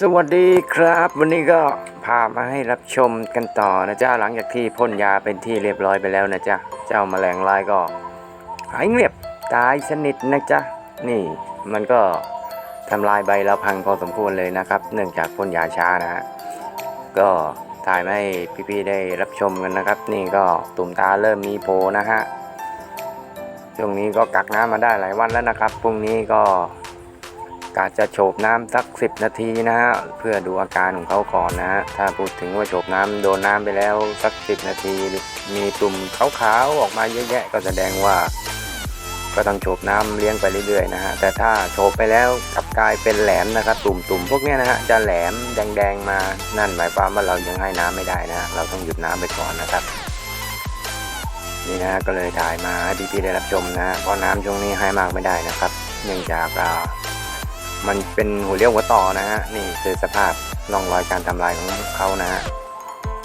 สวัสดีครับ วันนี้ก็พามาให้รับชมกันต่อนะจ๊ะหลังจากที่พ่นยาเป็นที่เรียบร้อยไปแล้วนะจ๊ะเจ้าแมลงลายก็หายเงียบตายสนิทนะจ๊ะนี่มันก็ทำลายใบเราพังพอสมควรเลยนะครับ เนื่องจากพ่นยาช้านะฮะก็ถ่ายมาให้พี่ๆได้รับชมกันนะครับ นี่ก็ตุ่มตาเริ่มมีโผล่นะฮะช่วงนี้ก็กักน้ำมาได้หลายวันแล้วนะครับพรุ่งนี้ก็ กาจะโฉบน้ำสัก 10 นาทีนะฮะเพื่อดูอาการของเขาก่อนนะฮะถ้าพูดถึงว่าโฉบน้ำโดนน้ำไปแล้วสัก 10 นาที มีตุ่มขาวๆออกมาเยอะแยะก็แสดงว่า ก็ต้องโฉบน้ำเลี้ยงไปเรื่อยๆนะฮะแต่ถ้าโฉบไปแล้วกลับกลายเป็นแหลมนะครับตุ่มๆพวกนี้นะฮะจะแหลมแดงๆมานั่นหมายความว่าเรายังให้น้ำไม่ได้นะเราต้องหยุดน้ำไปก่อนนะครับนี่นะก็เลยถ่ายมาให้พี่ๆได้รับชมนะเพราะน้ำช่วงนี้ให้มากไม่ได้นะครับ เนื่องจากอ่า มันเป็นหัวเรียวหัวต่อนะฮะนี่คือสภาพร่องรอยการทำลายของเขานะฮะ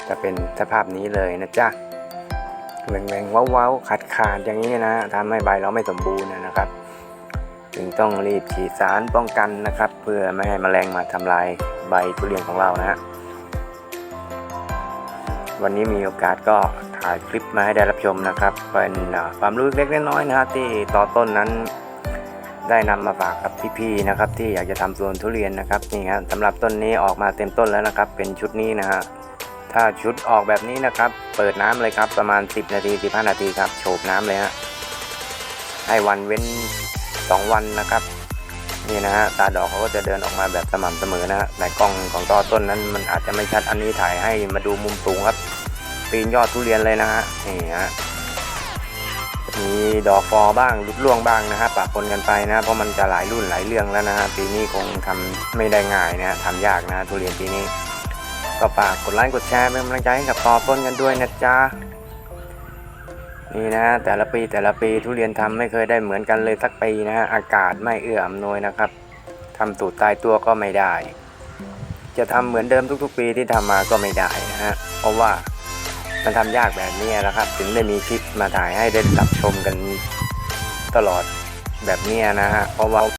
จะเป็นสภาพนี้เลยนะจ๊ะแหวงๆเว้าๆขาดขาดอย่างนี้นะทำให้ใบเราไม่สมบูรณ์นะครับ จึงต้องรีบฉีดสารป้องกันนะครับ เพื่อไม่ให้แมลงมาทำลายใบทุเรียนของเรานะฮะวันนี้มีโอกาสก็ถ่ายคลิปมาให้ได้รับชมนะครับ เป็นความรู้เล็กๆน้อยๆนะฮะที่ต่อต้นนั้น ได้นำมาฝากกับพี่ๆนะครับ ที่อยากจะทำสวนทุเรียนนะครับนี่ครับสำหรับต้นนี้ออกมาเต็มต้นแล้วนะครับ เป็นชุดนี้นะฮะถ้าชุดออกแบบนี้นะครับ เปิดน้ำเลยครับประมาณ 10 นาที 15 นาทีครับโฉบน้ำเลยฮะให้วันเว้น 2 วันนะครับนี่นะฮะตาดอกเขาก็จะเดินออกมาแบบสม่ำเสมอนะฮะแต่กล้องของต่อต้นนั้นมันอาจจะไม่ชัดอันนี้ถ่ายให้มาดูมุมสูงครับปีนยอดทุเรียนเลยนะฮะนี่ฮะ มีดอกฟอบ้างลุดล่วงบ้างนะฮะปะปนกันไปนะเพราะมันจะหลายรุ่นหลายเรื่องแล้วนะฮะปีนี้คงทำไม่ได้ง่ายนะฮะทำยากนะทุเรียนปีนี้ ก็ฝากกดไลค์กดแชร์เป็นกำลังใจให้กับต่อต้นกันด้วยนะจ๊ะนี่นะแต่ละปีแต่ละปีทุเรียนทำไม่เคยได้เหมือนกันเลยสักปีนะฮะอากาศไม่เอื้ออำนวยนะครับทำตูดตายตัวก็ไม่ได้ จะทำเหมือนเดิมทุก ๆ ปีที่ทำมาก็ไม่ได้นะฮะเพราะว่า มันทำยากแบบนี้นะครับ ถึงได้มีคลิปมาถ่ายให้ได้รับชมกันตลอดแบบนี้นะฮะเพราะว่า